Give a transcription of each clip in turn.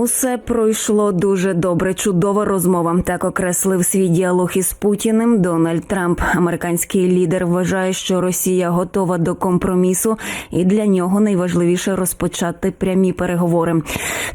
Усе пройшло дуже добре. Чудова розмова. Так окреслив свій діалог із Путіним Дональд Трамп. Американський лідер вважає, що Росія готова до компромісу, і для нього найважливіше розпочати прямі переговори.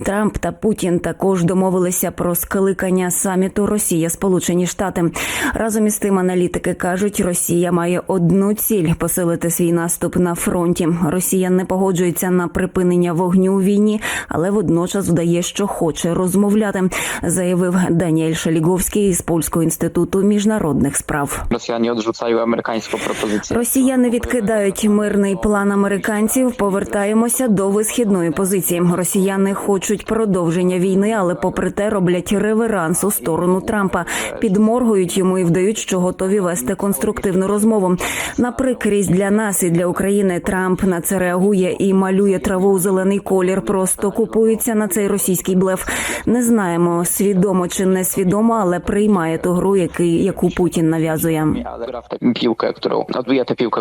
Трамп та Путін також домовилися про скликання саміту Росія Сполучені Штати. Разом із тим аналітики кажуть, Росія має одну ціль посилити свій наступ на фронті. Росія не погоджується на припинення вогню у війні, але водночас вдає, що хоче розмовляти, заявив Даніель Шаліговський із Польського інституту міжнародних справ. Rosjanie odrzucają amerykańską propozycję. Росіяни відкидають мирний план американців. Повертаємося до висхідної позиції. Росіяни хочуть продовження війни, але попри те роблять реверанс у сторону Трампа. Підморгують йому і вдають, що готові вести конструктивну розмову. На прикрість для нас і для України Трамп на це реагує і малює траву у зелений колір. Просто купується на цей російський блеф. Не знаємо свідомо чи несвідомо, але приймає ту гру, який яку Путін нав'язує.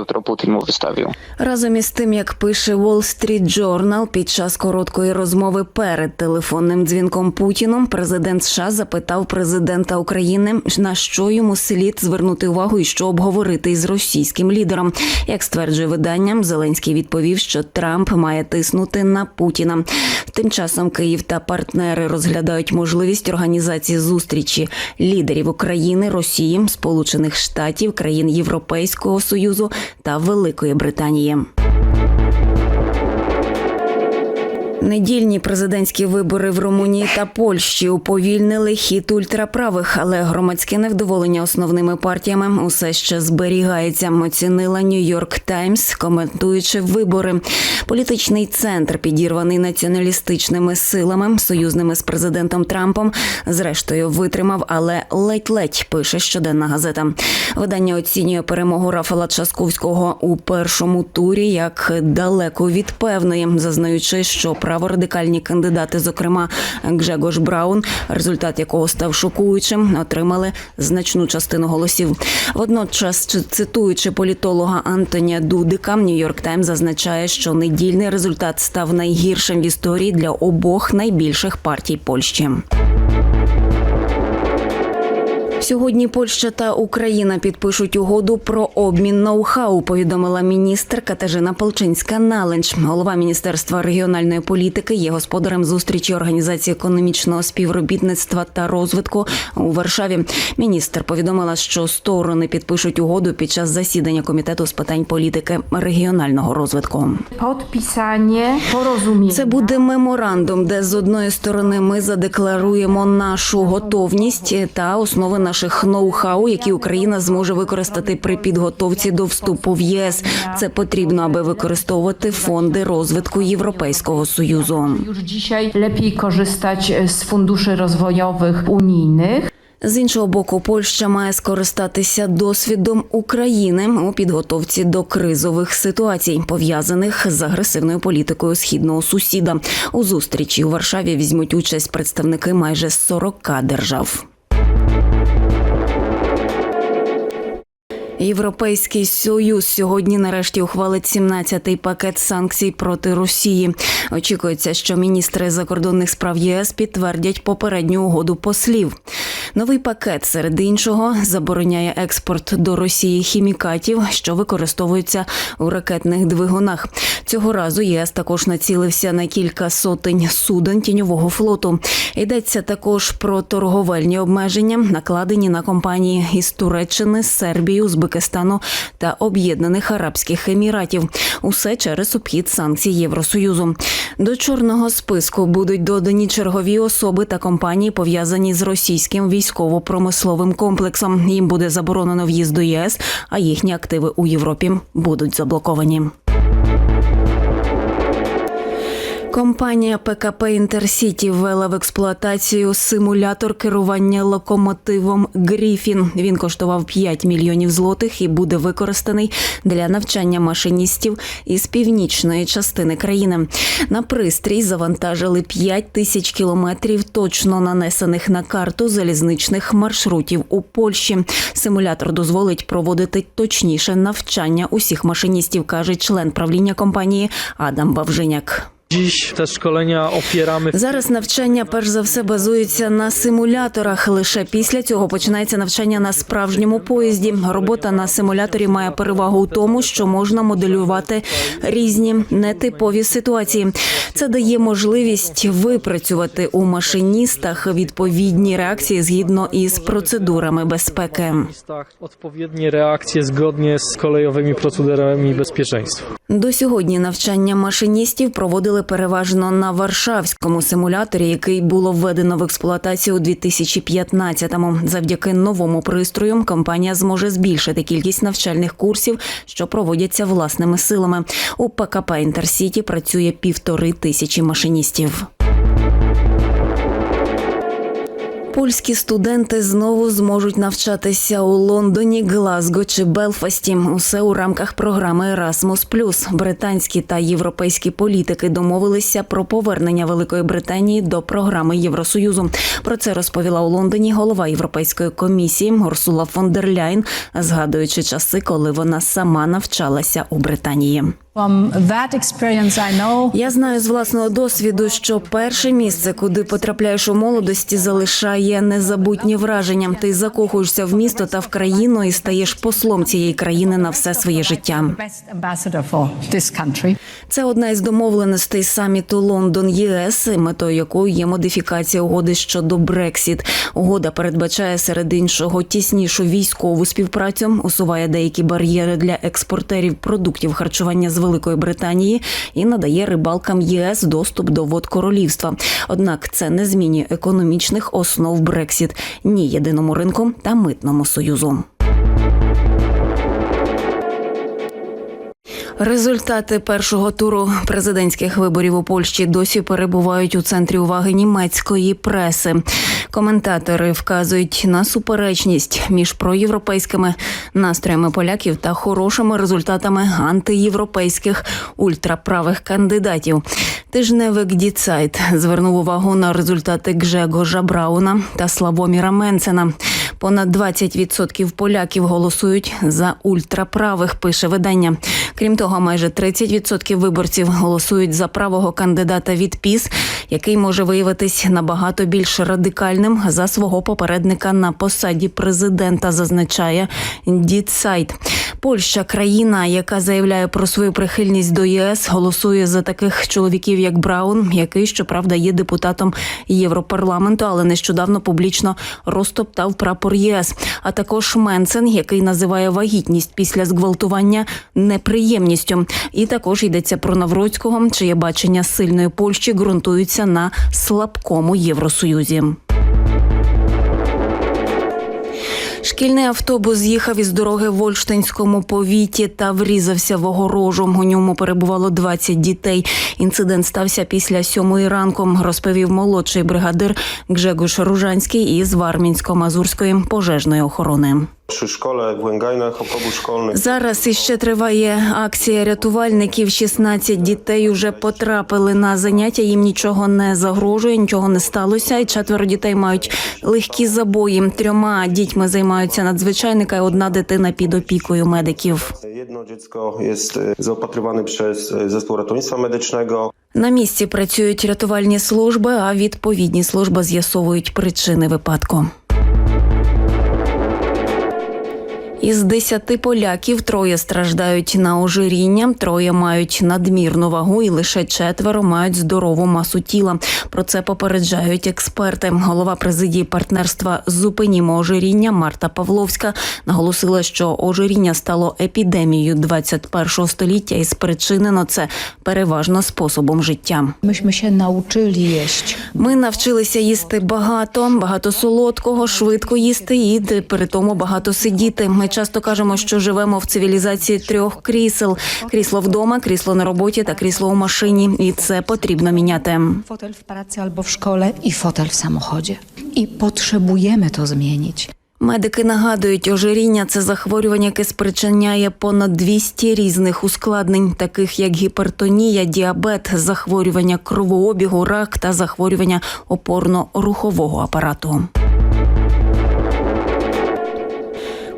Którą Putin mu wystawił. Разом із тим, як пише Wall Street Journal, під час короткої розмови перед телефонним дзвінком Путіну, президент США запитав президента України, на що йому слід звернути увагу і що обговорити із російським лідером. Як стверджує видання, Зеленський відповів, що Трамп має тиснути на Путіна. Тим часом Київ та партнери розглядають можливість організації зустрічі лідерів України, Росії, Сполучених Штатів, країн Європейського союзу та Великої Британії. Недільні президентські вибори в Румунії та Польщі уповільнили хід ультраправих, але громадське невдоволення основними партіями усе ще зберігається. Оцінила Нью-Йорк Таймс, коментуючи вибори. Політичний центр, підірваний націоналістичними силами, союзними з президентом Трампом, зрештою витримав, але ледь-ледь пише щоденна газета. Видання оцінює перемогу Рафала Часковського у першому турі як далеко від певної, зазнаючи, що праворадикальні кандидати, зокрема Гжегош Браун, результат якого став шокуючим, отримали значну частину голосів. Водночас, цитуючи політолога Антонія Дудика, Нью-Йорк Тайм зазначає, що недільний результат став найгіршим в історії для обох найбільших партій Польщі. Сьогодні Польща та Україна підпишуть угоду про обмін ноу-хау, повідомила міністр Катажина Полчинська Налинч. Голова міністерства регіональної політики є господарем зустрічі організації економічного співробітництва та розвитку у Варшаві. Міністр повідомила, що сторони підпишуть угоду під час засідання комітету з питань політики регіонального розвитку. podpisanie porozumienia. Це буде меморандум, де з одної сторони ми задекларуємо нашу готовність та основи наших ноу-хау, які Україна зможе використати при підготовці до вступу в ЄС. Це потрібно, аби використовувати фонди розвитку Європейського союзу. Lepiej korzystać z funduszy rozwojowych unijnych. З іншого боку, Польща має скористатися досвідом України у підготовці до кризових ситуацій, пов'язаних з агресивною політикою східного сусіда. У зустрічі у Варшаві візьмуть участь представники майже 40 держав. Європейський союз сьогодні нарешті ухвалить 17-й пакет санкцій проти Росії. Очікується, що міністри закордонних справ ЄС підтвердять попередню угоду послів. Новий пакет, серед іншого, забороняє експорт до Росії хімікатів, що використовуються у ракетних двигунах. Цього разу ЄС також націлився на кілька сотень суден тіньового флоту. Йдеться також про торговельні обмеження, накладені на компанії із Туреччини, Сербії, Узбекистану та Об'єднаних Арабських Еміратів. Усе через обхід санкцій Євросоюзу. До чорного списку будуть додані чергові особи та компанії, пов'язані з російським військово-промисловим комплексом. Їм буде заборонено в'їзд до ЄС, а їхні активи у Європі будуть заблоковані. Компанія ПКП Інтерсіті ввела в експлуатацію симулятор керування локомотивом Гріфін. Він коштував 5 мільйонів злотих і буде використаний для навчання машиністів із північної частини країни. На пристрій завантажили 5 тисяч кілометрів точно нанесених на карту залізничних маршрутів у Польщі. Симулятор дозволить проводити точніше навчання усіх машиністів, каже член правління компанії Адам Вавжиняк. Dziś te szkolenia opieramy Зараз навчання перш за все базується на симуляторах. Лише після цього починається навчання на справжньому поїзді. Робота на симуляторі має перевагу у тому, що можна моделювати різні нетипові ситуації. Це дає можливість випрацювати у машиністах відповідні реакції згідно із процедурами безпеки. odpowiednie reakcje zgodnie z kolejowymi procedurami bezpieczeństwa. До сьогодні навчання машиністів проводили переважно на Варшавському симуляторі, який було введено в експлуатацію у 2015-му. Завдяки новому пристрою компанія зможе збільшити кількість навчальних курсів, що проводяться власними силами. У ПКП Інтерсіті працює півтори тисячі машиністів. Польські студенти знову зможуть навчатися у Лондоні, Глазго чи Белфасті. Усе у рамках програми Erasmus+. Британські та європейські політики домовилися про повернення Великої Британії до програми Євросоюзу. Про це розповіла у Лондоні голова Європейської комісії Урсула фон дер Ляйн, згадуючи часи, коли вона сама навчалася у Британії. Я знаю з власного досвіду, що перше місце, куди потрапляєш у молодості, залишає незабутні враження. Ти закохуєшся в місто та в країну і стаєш послом цієї країни на все своє життя. Це одна із домовленостей саміту Лондон ЄС, метою якої є модифікація угоди щодо Брексіт. Угода передбачає серед іншого тіснішу військову співпрацю, усуває деякі бар'єри для експортерів продуктів харчування з Великої Британії і надає рибалкам ЄС доступ до вод королівства. Однак це не змінює економічних основ Брексіт ні єдиному ринку та митному союзу. Результати першого туру президентських виборів у Польщі досі перебувають у центрі уваги німецької преси. Коментатори вказують на суперечність між проєвропейськими настроями поляків та хорошими результатами антиєвропейських ультраправих кандидатів. Тижневик Діцайт звернув увагу на результати Гжегожа Брауна та Славоміра Менцена. Понад 20% поляків голосують за ультраправих, пише видання. Крім того, майже 30% виборців голосують за правого кандидата від ПІС, який може виявитись набагато більш радикальним за свого попередника на посаді президента, зазначає Дітсайт. Польща, країна, яка заявляє про свою прихильність до ЄС, голосує за таких чоловіків, як Браун, який, щоправда, є депутатом Європарламенту, але нещодавно публічно розтоптав прапор ЄС. А також Менсен, який називає вагітність після зґвалтування неприємністю. І також йдеться про Навроцького, чиє бачення сильної Польщі ґрунтується на слабкому Євросоюзі. Шкільний автобус з'їхав із дороги в Ольштинському повіті та врізався в огорожу. У ньому перебувало 20 дітей. Інцидент стався після сьомої ранку, розповів молодший бригадир Гжегуш Ружанський із Вармінсько-Мазурської пожежної охорони. Przy szkole w Łęgajnach autobus szkolny Зараз іще триває акція рятувальників. 16 дітей уже потрапили на заняття. Їм нічого не загрожує, нічого не сталося. І четверо дітей мають легкі забої. Трьома дітьми займаються надзвичайника. і Одна дитина під опікою медиків. jedno dziecko jest e, zaopatrywane przez e, zespół ratownictwa medycznego. На місці працюють рятувальні служби, а відповідні служби з'ясовують причини випадку. Із десяти поляків троє страждають на ожиріння, троє мають надмірну вагу, і лише четверо мають здорову масу тіла. Про це попереджають експерти. Голова президії партнерства Зупинімо ожиріння Марта Павловська наголосила, що ожиріння стало епідемією 21 століття, і спричинено це переважно способом життя. Myśmy się nauczyli jeść. Ми навчилися їсти багато, багато солодкого, швидко їсти і при тому багато сидіти. Ми часто кажемо, що живемо в цивілізації трьох крісел: крісло вдома, крісло на роботі та крісло у машині. І це потрібно міняти. Fotel w pracy albo w szkole i fotel w samochodzie. I potrzebujemy to zmienić. Медики нагадують, ожиріння це захворювання, яке спричиняє понад 200 різних ускладнень, таких як гіпертонія, діабет, захворювання кровообігу, рак та захворювання опорно-рухового апарату.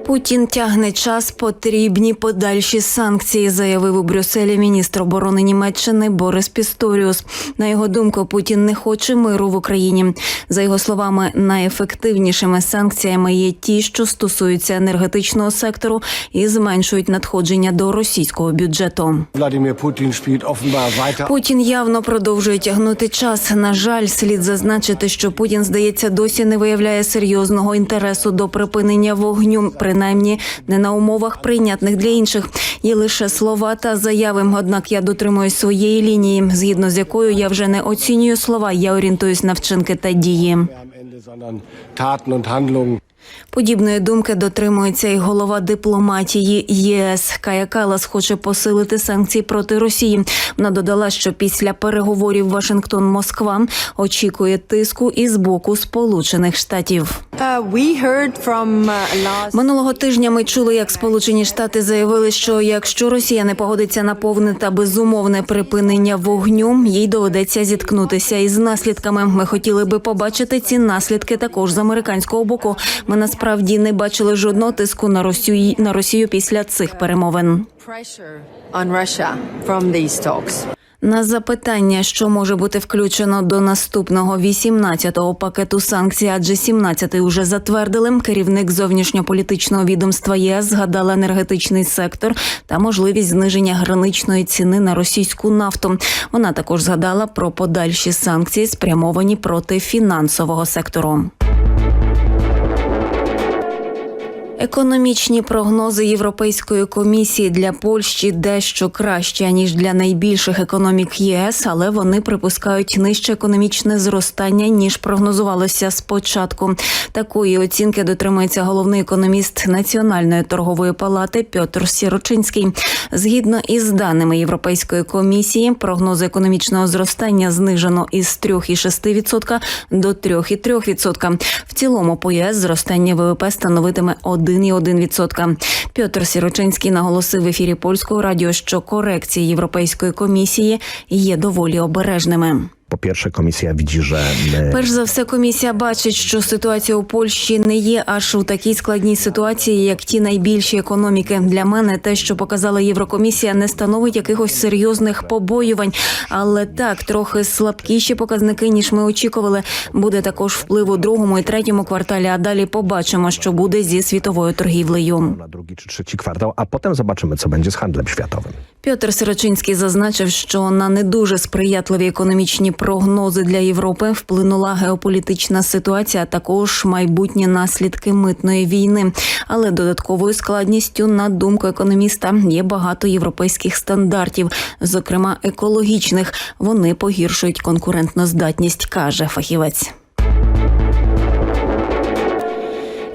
Путін тягне час, потрібні подальші санкції, заявив у Брюсселі міністр оборони Німеччини Борис Пісторіус. На його думку, Путін не хоче миру в Україні. За його словами, найефективнішими санкціями є ті, що стосуються енергетичного сектору і зменшують надходження до російського бюджету. Путін явно продовжує тягнути час. На жаль, слід зазначити, що Путін, здається, досі не виявляє серйозного інтересу до припинення вогню, принаймні не на умовах прийнятних для інших. Є лише слова та заяви. Однак я дотримуюсь своєї лінії, згідно з якою я вже не оцінюю слова, я орієнтуюсь на вчинки та дії. Подібної думки дотримується і голова дипломатії ЄС. Кая Калас хоче посилити санкції проти Росії. Вона додала, що після переговорів Вашингтон-Москва очікує тиску і з боку Сполучених Штатів. Last Минулого тижня ми чули, як Сполучені Штати заявили, що якщо Росія не погодиться на повне та безумовне припинення вогню, їй доведеться зіткнутися із наслідками. Ми хотіли би побачити ці наслідки також з американського боку. Ми насправді не бачили жодного тиску на Росію на Росію після цих перемовин. На запитання, що може бути включено до наступного 18-го пакету санкцій, адже 17-й уже затвердили. Керівник зовнішньополітичного відомства ЄС згадала енергетичний сектор та можливість зниження граничної ціни на російську нафту. Вона також згадала про подальші санкції, спрямовані проти фінансового сектору. Економічні прогнози Європейської комісії для Польщі дещо кращі ніж для найбільших економік ЄС, але вони припускають нижче економічне зростання ніж прогнозувалося спочатку. Такої оцінки дотримується головний економіст Національної торгової палати Пьотр Сірочинський. Згідно із даними Європейської комісії, прогнози економічного зростання знижено із 3,6% до 3,3%. В цілому по ЄС зростання ВВП становитиме 1,1%. Пьотр Сірочинський наголосив в ефірі польського радіо, що корекції Європейської комісії є доволі обережними. Pierwsze, komisja widzi, że my Перш за все, комісія бачить, що ситуація у Польщі не є аж у такій складній ситуації, як ті найбільші економіки. Для мене те, що показала Єврокомісія, не становить якихось серйозних побоювань, але так трохи слабкіші показники ніж ми очікували. Буде також вплив у другому і третьому кварталі. А далі побачимо, що буде зі світовою торгівлею. na drugi czy trzeci kwartał, a potem zobaczymy, co będzie z handlem światowym. Пьотр Сирочинський зазначив, що на не дуже сприятливі економічні прогнози для Європи вплинула геополітична ситуація, а також майбутні наслідки митної війни. Але додатковою складністю, на думку економіста, є багато європейських стандартів, зокрема екологічних. Вони погіршують конкурентноздатність, каже фахівець.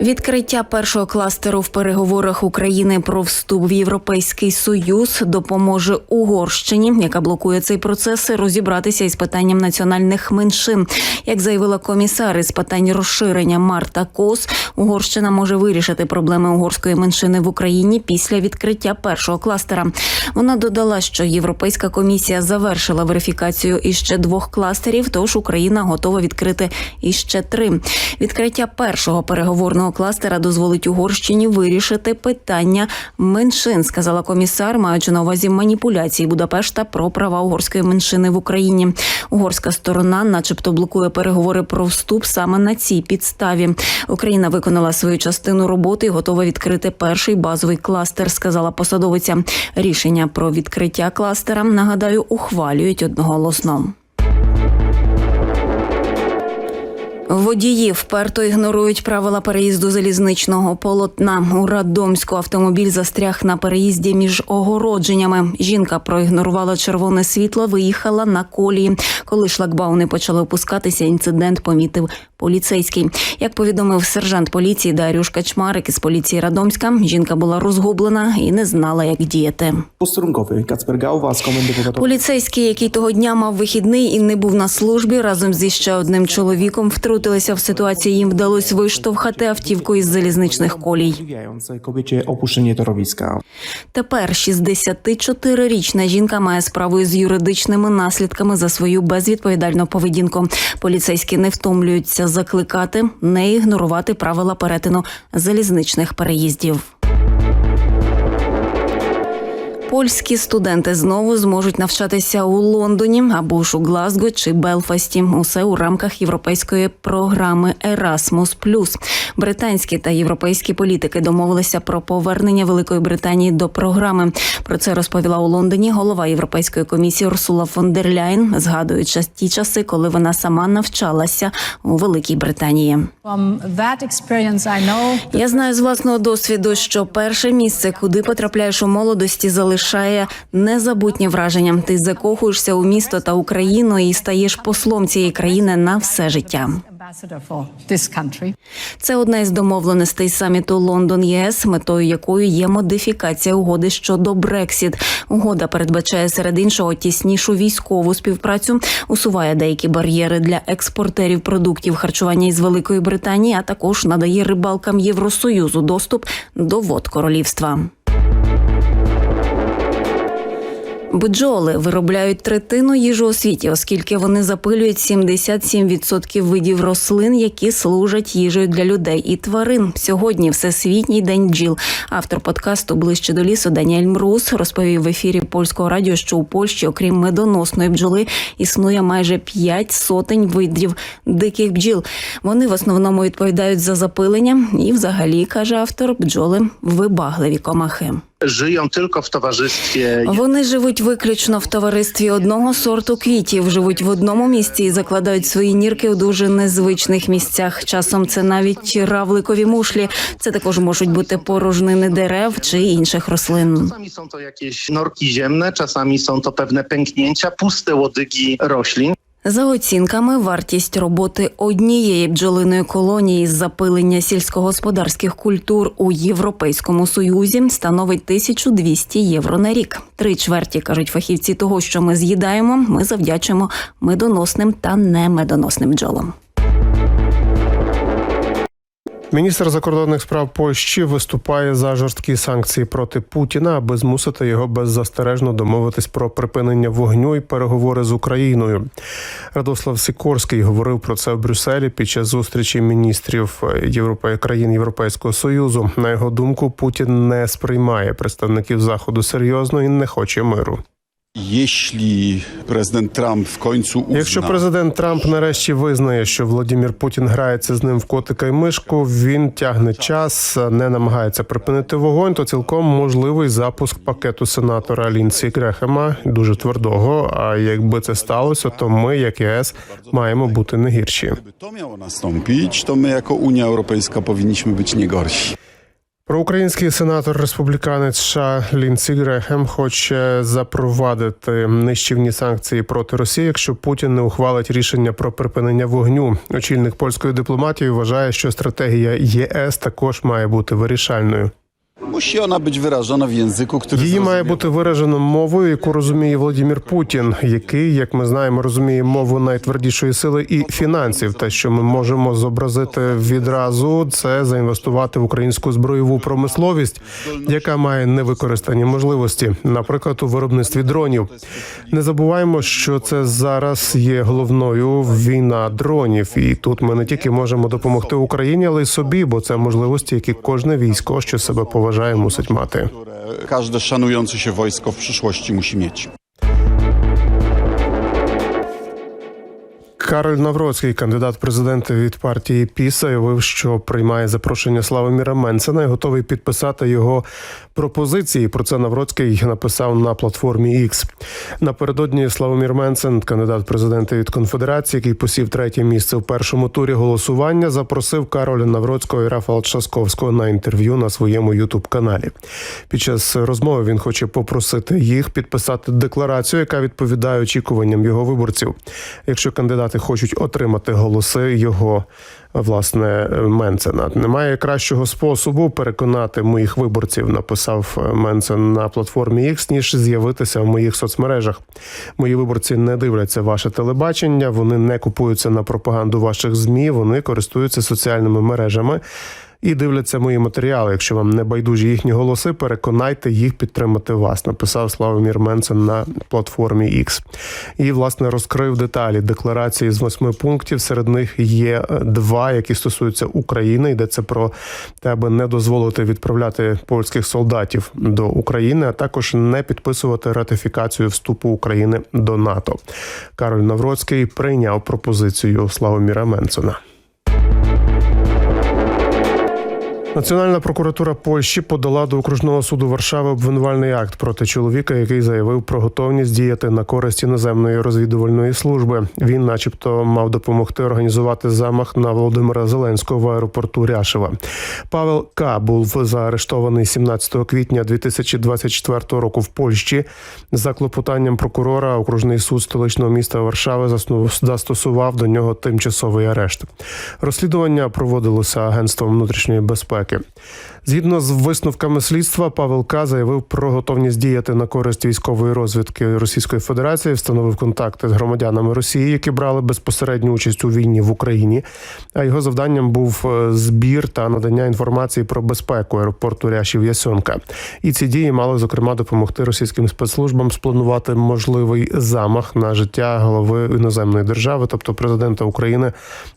Відкриття першого кластеру в переговорах України про вступ в Європейський Союз допоможе Угорщині, яка блокує цей процес, розібратися із питанням національних меншин. Як заявила комісар із питань розширення Марта Кос, Угорщина може вирішити проблеми угорської меншини в Україні після відкриття першого кластера. Вона додала, що Європейська комісія завершила верифікацію іще двох кластерів, тож Україна готова відкрити іще три. Відкриття першого переговорного кластера дозволить Угорщині вирішити питання меншин, сказала комісар, маючи на увазі маніпуляції Будапешта про права угорської меншини в Україні. Угорська сторона, начебто, блокує переговори про вступ саме на цій підставі. Україна виконала свою частину роботи і готова відкрити перший базовий кластер, сказала посадовиця. Рішення про відкриття кластера нагадаю ухвалюють одноголосно. Водії вперто ігнорують правила переїзду залізничного полотна. У Радомську автомобіль застряг на переїзді між огородженнями. Жінка проігнорувала червоне світло, виїхала на колії. Коли шлагбауни почали опускатися, інцидент помітив поліцейський. Як повідомив сержант поліції Дарюш Качмарик із поліції Радомська, жінка була розгублена і не знала, як діяти. Поліцейський, який того дня мав вихідний і не був на службі, разом зі ще одним чоловіком втрутився втрутилися в ситуацію. Їм вдалося виштовхати автівку із залізничних колій. Тепер 64-річна жінка має справу з юридичними наслідками за свою безвідповідальну поведінку. Поліцейські не втомлюються закликати не ігнорувати правила перетину залізничних переїздів. Польські студенти знову зможуть навчатися у Лондоні або ж у Глазго чи Белфасті. Усе у рамках європейської програми Erasmus+. Британські та європейські політики домовилися про повернення Великої Британії до програми. Про це розповіла у Лондоні голова Європейської комісії Урсула фон дер Ляйн, згадуючи ті часи, коли вона сама навчалася у Великій Британії. Я знаю з власного досвіду, що перше місце, куди потрапляєш у молодості, залишає незабутні враження. Ти закохуєшся у місто та Україну і стаєш послом цієї країни на все життя. Це одна із домовленостей саміту Лондон ЄС, метою якої є модифікація угоди щодо Брексіт. Угода передбачає серед іншого тіснішу військову співпрацю, усуває деякі бар'єри для експортерів продуктів харчування із Великої Британії, а також надає рибалкам Євросоюзу доступ до вод королівства. Бджоли виробляють третину їжі у світі, оскільки вони запилюють 77% видів рослин, які служать їжею для людей і тварин. Сьогодні всесвітній день бджіл. Автор подкасту ближче до лісу Даніель Мрус розповів в ефірі польського радіо, що у Польщі, окрім медоносної бджоли, існує майже 5 сотень видів диких бджіл. Вони в основному відповідають за запилення, і, взагалі, каже автор, бджоли вибагливі комахи. Żyją tylko w towarzystwie Вони живуть виключно в товаристві одного сорту квітів, живуть в одному місці і закладають свої нірки у дуже незвичних місцях. Часом це навіть равликові мушлі. Це також можуть бути порожнини дерев чи інших рослин. Czasami są to jakieś norki ziemne, czasami są to pewne pęknięcia, puste łodygi roślin. За оцінками, вартість роботи однієї бджолиної колонії з запилення сільськогосподарських культур у Європейському Союзі становить 1200 євро на рік. Три чверті кажуть фахівці того, що ми з'їдаємо, ми завдячимо медоносним та немедоносним бджолам. Міністр закордонних справ Польщі виступає за жорсткі санкції проти Путіна, аби змусити його беззастережно домовитись про припинення вогню і переговори з Україною. Радослав Сікорський говорив про це в Брюсселі під час зустрічі міністрів Європе... країн Європейського союзу. На його думку, Путін не сприймає представників заходу серйозно і не хоче миру. Якщо президент Трамп нарешті визнає, що Владімір Путін грається з ним в котика й мишку, він тягне час, не намагається припинити вогонь, то цілком можливий запуск пакету сенатора Лінсі Грехема дуже твердого. А якби це сталося, то ми, як ЄС, маємо бути не гірші. gdyby to miało nastąpić, to my jako Unia Europejska Проукраїнський сенатор республіканець США Лінсі Грехем хоче запровадити нищівні санкції проти Росії, якщо Путін не ухвалить рішення про припинення вогню. Очільник польської дипломатії вважає, що стратегія ЄС також має бути вирішальною. Musi ona być wyrażona w języku, który Її має бути виражено мовою, яку розуміє Володимир Путін, який, як ми знаємо, розуміє мову найтвердішої сили і фінансів. Те, що ми можемо зобразити відразу, це заінвестувати в українську збройову промисловість, яка має невикористані можливості, наприклад, у виробництві дронів. Не забуваємо, що це зараз є головною війна дронів, і тут ми не тільки можемо допомогти Україні, але й собі, бо це можливості, які кожне військо, що себе powinna, uważają, mieć. Każdy szanujący się wojsko w przyszłości musi mieć. Кароль Навроцький, кандидат в президенти від партії ПІС, заявив, що приймає запрошення Славоміра Менсена і готовий підписати його пропозиції. Про це Навроцький написав на платформі X. Напередодні Славомір Менсен, кандидат в президенти від конфедерації, який посів третє місце в першому турі голосування, запросив Кароля Навроцького і Рафала Часковського на інтерв'ю на своєму ютуб каналі. Під час розмови він хоче попросити їх підписати декларацію, яка відповідає очікуванням його виборців. Якщо кандидати хочуть отримати голоси його. Власне, Менцена немає кращого способу переконати моїх виборців, написав Менцен на платформі X, ніж з'явитися в моїх соцмережах. Мої виборці не дивляться ваше телебачення, вони не купуються на пропаганду ваших змі, вони користуються соціальними мережами і дивляться мої матеріали. Якщо вам не байдужі їхні голоси, переконайте їх підтримати вас. Написав Славомір Менцен на платформі X. І власне розкрив деталі декларації з восьми пунктів. Серед них є е, два, які стосуються України. Йдеться про те, аби не дозволити відправляти польських солдатів до України, а також не підписувати ратифікацію вступу України до НАТО. Кароль Навроцький прийняв пропозицію Славоміра Менцена. Національна прокуратура Польщі подала до окружного суду Варшави обвинувальний акт проти чоловіка, який заявив про готовність діяти на користь іноземної розвідувальної служби. Він, начебто, мав допомогти організувати замах на Володимира Зеленського в аеропорту Ряшева. Павел К. був заарештований 17 квітня 2024 року в Польщі. За клопотанням прокурора окружний суд столичного міста Варшави застосував до нього тимчасовий арешт. Розслідування проводилося агентством внутрішньої безпеки. Згідно з висновками слідства, Павел К. заявив про готовність діяти на користь військової розвідки Російської Федерації, встановив контакти з громадянами Росії, які брали безпосередню участь у війні в Україні. А його завданням був е, збір та надання інформації про безпеку аеропорту Ряшів Ясьонка. І ці дії мали зокрема допомогти російським спецслужбам спланувати можливий замах на життя голови іноземної держави, тобто президента України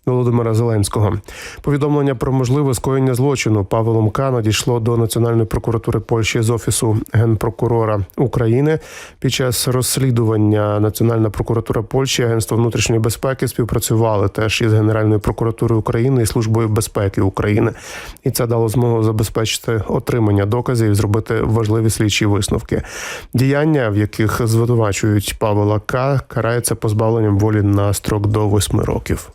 Володимира Зеленського. Повідомлення про можливе скоєння злочину Павелом К. надійшло до Національної прокуратури Польщі з офісу генпрокурора України. Під час розслідування Національна прокуратура Польщі, Агентство внутрішньої безпеки співпрацювали теж із Генеральною прокуратурою України і службою безпеки України, і це дало змогу забезпечити отримання доказів і зробити важливі слідчі висновки. Діяння, в яких звинувачують Павла К, карається позбавленням волі на строк до восьми років.